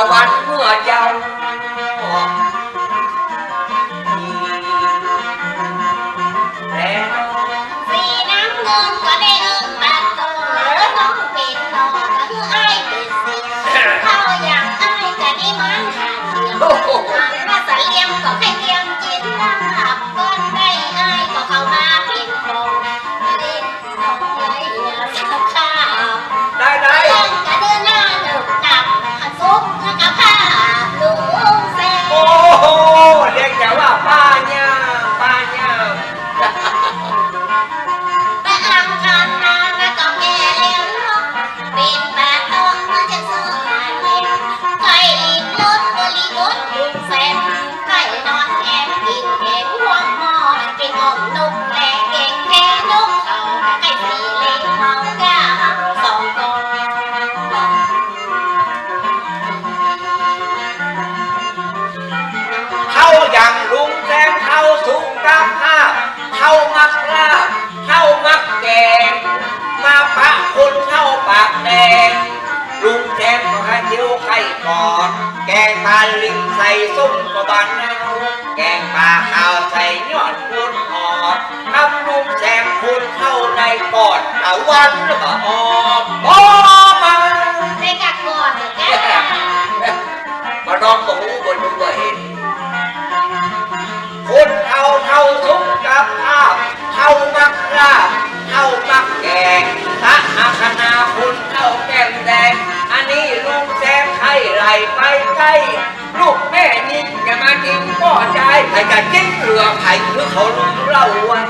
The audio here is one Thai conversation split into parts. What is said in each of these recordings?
I want. แก้มก็ยิ้วไข่กอน แกงปลาลิ้นใส่ซุ้มกบันแกงปลาขาวใส่ยอดคุณหอนน้ำนุ่มแซมคุณเข้าในปอดอาวันหรือเปล่า ส่ไปใกล้ลูกแม่นิ่อย่ามาทิ้งพ่อใจไอ้จะจิ้งเหลือไผ่รือเขาเล่าว่า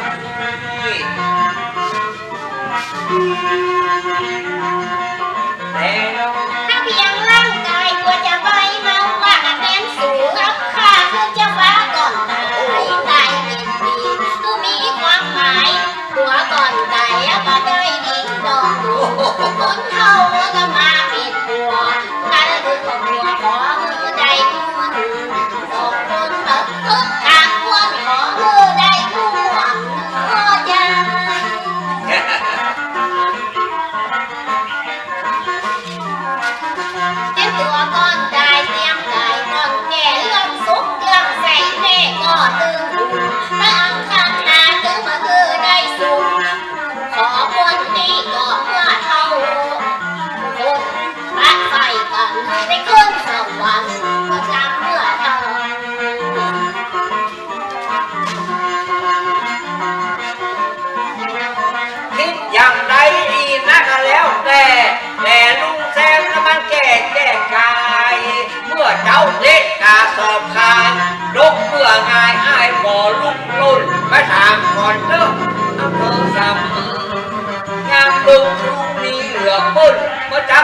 แล้วถ้าเพียงร่างกายกลัวจะใบเมาว่าแมนสูงรับค่าคือจะฟ้าก่อนตาตายเป็นปีมีความหมหัวก่อนตายแล้วก็ได้ดีดอคนเท่า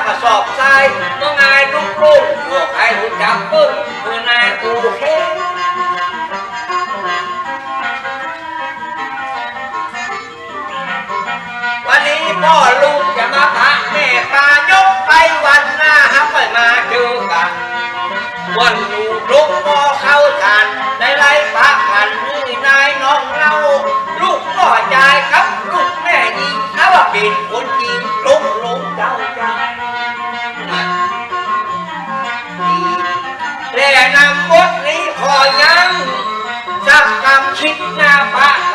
ก็สอบทรายเมื่อไงลุกลุกบอกให้รู้จักปึ้ง Patrick na ba?